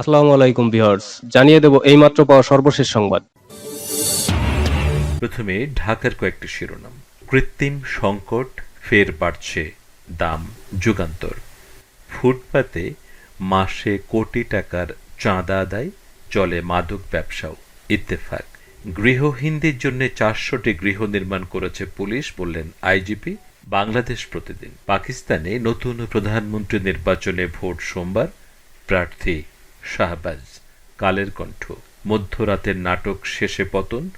আসসালামু আলাইকুম ভিউয়ার্স, জানিয়ে দেব এইমাত্র পাওয়া সর্বশেষ সংবাদ। প্রথমে ঢাকার কয়েকটি শিরোনাম। কৃত্রিম সংকট, ফের বাড়ছে দাম, যুগান্তর। ফুটপাতে মাসে কোটি টাকার চাঁদা আদায়, চলে মাদক ব্যবসাও। ইত্তেফাক, গৃহহীনদের জন্য চারশোটি গৃহ নির্মাণ করেছে পুলিশ, বললেন আইজিপি। বাংলাদেশ প্রতিদিন, পাকিস্তানে নতুন প্রধানমন্ত্রী নির্বাচনে ভোট সোমবার, প্রার্থী শাহবাজ কালের কণ্ঠ। মধ্যরাতের নাটক শেষে পতন,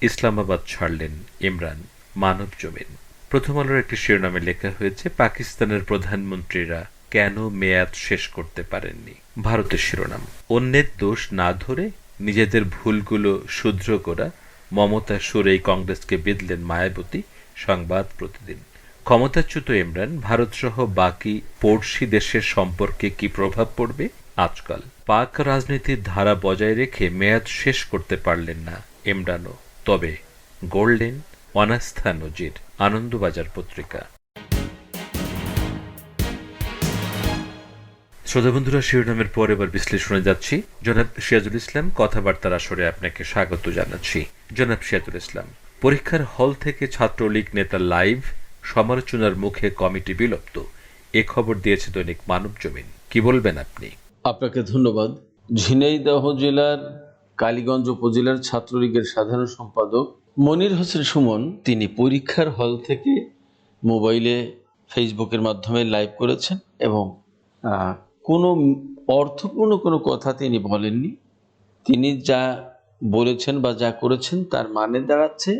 ইসলামাবাদ ছাড়লেন ইমরান মানব জমিন। প্রথম আলোর একটি শিরোনামে লেখা হয়েছে, পাকিস্তানের প্রধানমন্ত্রীরা কেন মেয়াদ শেষ করতে পারেননি? ভারতের শিরোনাম, অন্যের দোষ না ধরে নিজেদের ভুলগুলো শুধর করা, মমতা সুরেই কংগ্রেসকে বিদলেন মায়াবতী, সংবাদ প্রতিদিন। ক্ষমতাচ্যুত ইমরান, ভারতসহ বাকি পড়শি দেশের সম্পর্কে কি প্রভাব পড়বে? আজকাল পাক রাজনীতির ধারা বজায় রেখে মেয়াদ শেষ করতে পারলেন না ইমরানও। তবে গড়লেন অনাস্থা নজির, আনন্দবাজার পত্রিকা। শ্রোতা বন্ধুরা, শিরোনামের পর এবার বিশ্লেষণে যাচ্ছি। জনাব সিয়াজুল ইসলাম, কথাবার্তার আসরে আপনাকে স্বাগত জানাচ্ছি। জনাব সিরাজুল ইসলাম, পরীক্ষার হল থেকে ছাত্রলীগ নেতা লাইভ, সমালোচনার মুখে কমিটি বিলুপ্ত। এ খবর দিয়েছে দৈনিক মানব জমিন কি বলবেন আপনি? আপনাকে ধন্যবাদ। ঝিনাইদহ জেলার কালীগঞ্জ উপজেলার ছাত্রলীগের সাধারণ সম্পাদক মনির হোসেন সুমন তিনি পরীক্ষার হল থেকে মোবাইলে, ফেসবুকের মাধ্যমে লাইভ করেছেন এবং কোনো অর্থপূর্ণ কোনো কথা তিনি বলেননি। তিনি যা বলেছেন বা যা করেছেন তার মানে দাঁড়াচ্ছে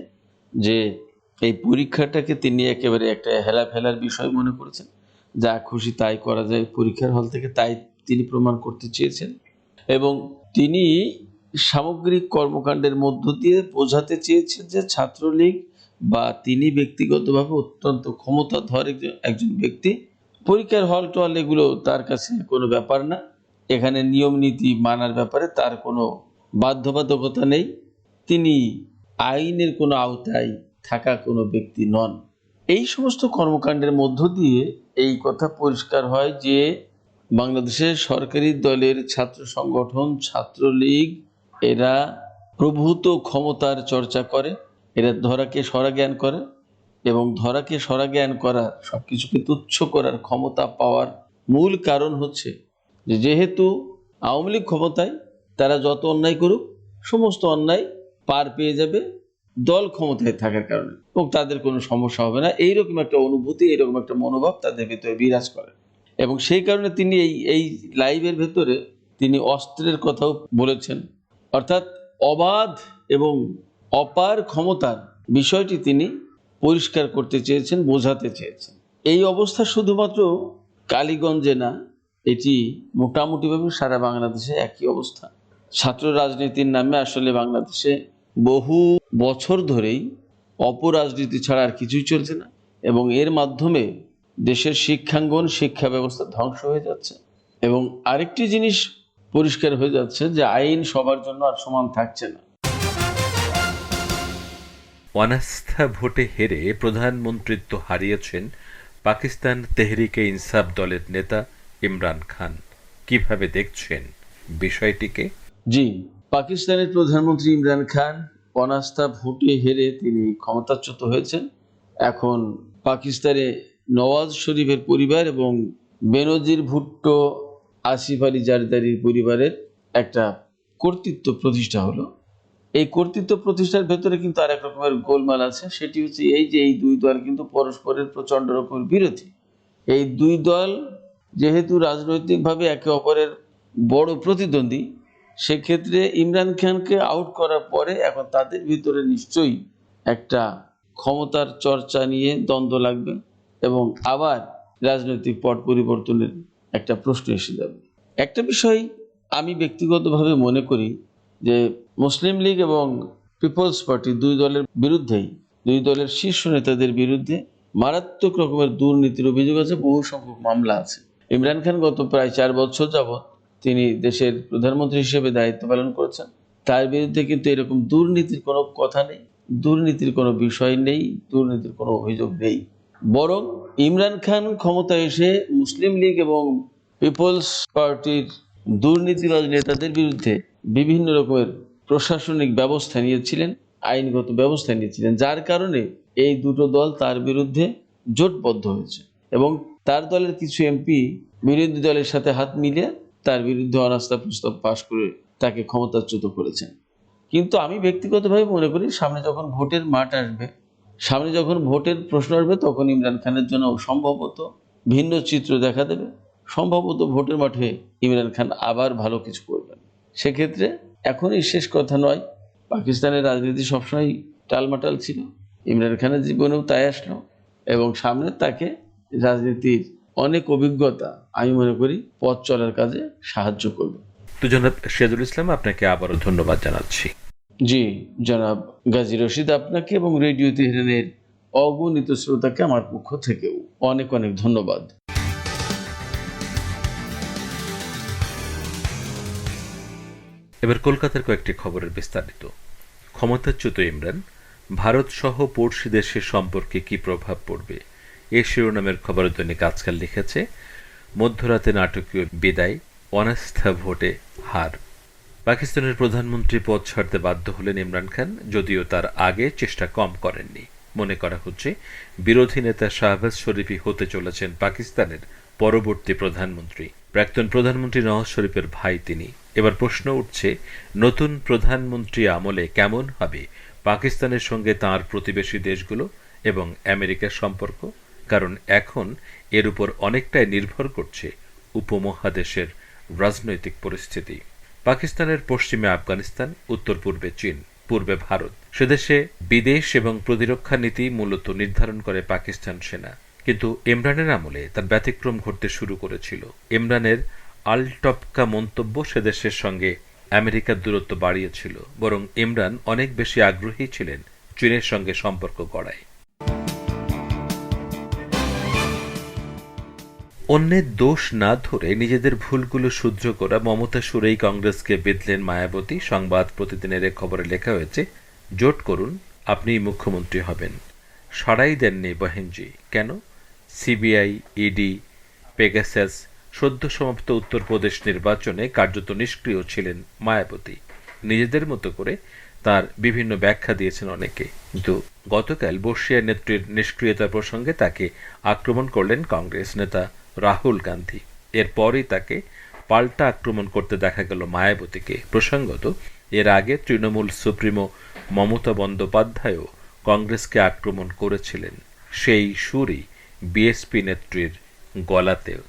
যে এই পরীক্ষাটাকে তিনি একেবারে একটা হেলাফেলার বিষয় মনে করেছেন। যা খুশি তাই করা যায়, পরীক্ষার হল থেকে তাই তিনি প্রমাণ করতে চেয়েছেন এবং তিনি সামগ্রিক কর্মকাণ্ডের মধ্য দিয়ে বোঝাতে চেয়েছেন যে ছাত্রলীগ বা তিনি ব্যক্তিগতভাবে অত্যন্ত ক্ষমতাধর একজন একজন ব্যক্তি। পরীক্ষার হল টল এগুলো তার কাছে কোনো ব্যাপার না। এখানে নিয়ম নীতি মানার ব্যাপারে তার কোনো বাধ্যবাধকতা নেই। তিনি আইনের কোনো আওতায় থাকা কোনো ব্যক্তি নন। এই সমস্ত কর্মকাণ্ডের মধ্য দিয়ে এই কথা পরিষ্কার হয় যে বাংলাদেশের সরকারি দলের ছাত্র সংগঠন, ছাত্রলীগ, এরা প্রভূত ক্ষমতার চর্চা করে, এরা ধরাকে সরা জ্ঞান করে এবং ধরাকে সরা জ্ঞান করার সব কিছুকে তুচ্ছ করার ক্ষমতা পাওয়ার মূল কারণ হচ্ছে যে যেহেতু আওয়ামী লীগ ক্ষমতায়, তারা যত অন্যায় করুক, সমস্ত অন্যায় পার পেয়ে যাবে দল ক্ষমতায় থাকার কারণে এবং তাদের কোনো সমস্যা হবে না। এইরকম একটা অনুভূতি, এইরকম একটা মনোভাব তাদের ভেতরে বিরাজ করে। এবং সেই কারণে তিনি এই এই লাইভের ভেতরে তিনি অস্ত্রের কথাও বলেছেন। অর্থাৎ অবাধ এবং অপার ক্ষমতার বিষয়টি তিনি পরিষ্কার করতে চেয়েছেন, বোঝাতে চেয়েছেন। এই অবস্থা শুধুমাত্র কালীগঞ্জে না, এটি মোটামুটিভাবে সারা বাংলাদেশে একই অবস্থা। ছাত্র রাজনীতির নামে আসলে বাংলাদেশে বহু বছর ধরেই অপরাজনীতি ছাড়া আর কিছুই চলছে না। এবং এর মাধ্যমে দেশের শিক্ষাঙ্গন শিক্ষা ব্যবস্থা ধ্বংস হয়ে যাচ্ছে। এবং আরেকটি জিনিস পরিষ্কার হয়ে যাচ্ছে যে আইন সবার জন্য আর সমান থাকছে না। অনাস্থা ভোটে হেরে প্রধানমন্ত্রিত্ব হারিয়েছেন পাকিস্তান তেহরিকে ইনসাফ দলের নেতা ইমরান খান। কীভাবে দেখছেন বিষয়টিকে? জি পাকিস্তানের প্রধানমন্ত্রী ইমরান খান অনাস্থা ভোটে হেরে তিনি ক্ষমতাচ্যুত হয়েছেন। এখন পাকিস্তানে নওয়াজ শরীফের পরিবার এবং বেনজির ভুট্টো আসিফ আলী জারদারির পরিবারের একটা কর্তৃত্ব প্রতিষ্ঠা হলো। এই কর্তৃত্ব প্রতিষ্ঠার ভেতরে কিন্তু আর এক রকমের গোলমাল আছে, সেটি হচ্ছে এই যে এই দুই দল কিন্তু পরস্পরের প্রচণ্ড রকমের বিরোধী। এই দুই দল যেহেতু রাজনৈতিকভাবে একে অপরের বড় প্রতিদ্বন্দ্বী, সেক্ষেত্রে ইমরান খানকে আউট করার পরে এখন তাদের ভিতরে নিশ্চয়ই একটা ক্ষমতার চর্চা নিয়ে দ্বন্দ্ব লাগবে। এবং আবার রাজনৈতিক পট পরিবর্তনের একটা প্রশ্ন এসে যাবে। একটা বিষয় আমি ব্যক্তিগতভাবে মনে করি যে মুসলিম লীগ এবং পিপলস পার্টি দুই দলের বিরুদ্ধেই, দুই দলের শীর্ষ নেতাদের বিরুদ্ধে মারাত্মক রকমের দুর্নীতির অভিযোগ আছে, বহু সংখ্যক মামলা আছে। ইমরান খান গত প্রায় চার বছর যাবৎ তিনি দেশের প্রধানমন্ত্রী হিসেবে দায়িত্ব পালন করেছেন। তার বিরুদ্ধে কিন্তু এরকম দুর্নীতির কোনো কথা নেই, দুর্নীতির কোনো বিষয় নেই, দুর্নীতির কোনো অভিযোগ নেই। বরং ইমরান খান ক্ষমতায় এসে মুসলিম লীগ এবং পিপলস পার্টির দুর্নীতিবাজ নেতাদের বিরুদ্ধে বিভিন্ন রকমের প্রশাসনিক ব্যবস্থা নিয়েছিলেন, আইনগত ব্যবস্থা নিয়েছিলেন, যার কারণে এই দুটো দল তার বিরুদ্ধে জোটবদ্ধ হয়েছে এবং তার দলের কিছু এমপি বিরোধী দলের সাথে হাত মিলিয়ে তার বিরুদ্ধে অনাস্থা প্রস্তাব পাশ করে তাকে ক্ষমতাচ্যুত করেছেন। কিন্তু আমি ব্যক্তিগতভাবে মনে করি সামনে যখন ভোটের মাঠ আসবে সামনে যখন ভোটের প্রশ্ন আসবে, তখন ইমরান খানের জন্য সম্ভবত ভিন্ন চিত্র দেখা দেবে। সম্ভবত ভোটের মাঠে ইমরান খান আবার ভালো কিছু করবেন। সেক্ষেত্রে এখনই শেষ কথা নয়, পাকিস্তানের রাজনীতি সবসময় টালমাটাল ছিল। ইমরান খানের জীবনেও তাই আসলো এবং সামনে তাকে রাজনীতির অনেক অভিজ্ঞতা আমি মনে করি পথ চলার কাজে সাহায্য করবে। তো জনাব সিরাজুল ইসলাম, আপনাকে আবারও ধন্যবাদ জানাচ্ছি। জি, জনাব গাজী রশিদ আপনাকে এবং রেডিও তেহরানের অগণিত শ্রোতাকে আমার পক্ষ থেকেও অনেক অনেক ধন্যবাদ। এবার কলকাতার কয়েকটি খবরের বিস্তারিত। ক্ষমতাচ্যুত ইমরান, ভারত সহ পড়শি দেশের সম্পর্কে কি প্রভাব পড়বে? এ শিরোনামের খবর দৈনিক আজকাল লিখেছে, মধ্যরাতে নাটকীয় বিদায়, অনাস্থা ভোটে হার। পাকিস্তানের প্রধানমন্ত্রী পদ ছাড়তে বাধ্য হলেন ইমরান খান, যদিও তার আগে চেষ্টা কম করেননি। মনে করা হচ্ছে, বিরোধী নেতা শাহবাজ শরীফই হতে চলেছেন পাকিস্তানের পরবর্তী প্রধানমন্ত্রী। প্রাক্তন প্রধানমন্ত্রী নওয়াজ শরীফের ভাই তিনি। এবার প্রশ্ন উঠছে, নতুন প্রধানমন্ত্রী আমলে কেমন হবে? পাকিস্তানের সঙ্গে তার প্রতিবেশী দেশগুলো এবং আমেরিকার সম্পর্ক? কারণ এখন এর উপর অনেকটাই নির্ভর করছে উপমহাদেশের রাজনৈতিক পরিস্থিতি। পাকিস্তানের পশ্চিমে আফগানিস্তান উত্তর পূর্বে চীন, পূর্বে ভারত। সেদেশে বিদেশ এবং প্রতিরক্ষা নীতি মূলত নির্ধারণ করে পাকিস্তান সেনা। কিন্তু ইমরানের আমলে তার ব্যতিক্রম ঘটতে শুরু করেছিল। ইমরানের আলটপকা মন্তব্য সেদেশের সঙ্গে আমেরিকার দূরত্ব বাড়িয়েছিল, বরং ইমরান অনেক বেশি আগ্রহী ছিলেন চীনের সঙ্গে সম্পর্ক গড়ায়। অন্যের দোষ না ধরে নিজেদের ভুলগুলো শুদ্ধ করা মমতা সুরেই কংগ্রেসকে বেঁধলেন মায়াবতী। সংবাদ প্রতিদিনের এক খবরে লেখা হয়েছে, জোট করুন, আপনিই মুখ্যমন্ত্রী হবেন। সাড়াই দেননি বহেনজি। কেন? সিবিআই, ইডি, পেগাসাস সদ্য সমাপ্ত উত্তরপ্রদেশ নির্বাচনে কার্যত নিষ্ক্রিয় ছিলেন মায়াবতী। নিজেদের মতো করে তার বিভিন্ন ব্যাখ্যা দিয়েছেন অনেকে। কিন্তু গতকাল বর্ষিয়া নেত্রীর নিষ্ক্রিয়তা প্রসঙ্গে তাকে আক্রমণ করলেন কংগ্রেস নেতা রাহুল গান্ধী। এরপরই তাকে পাল্টা আক্রমণ করতে দেখা গেল মায়াবতীকে। প্রসঙ্গত, এর আগে তৃণমূল সুপ্রিমো মমতা বন্দ্যোপাধ্যায়ও কংগ্রেসকে আক্রমণ করেছিলেন। সেই সুরই বিএসপি নেত্রীর গলাতেও।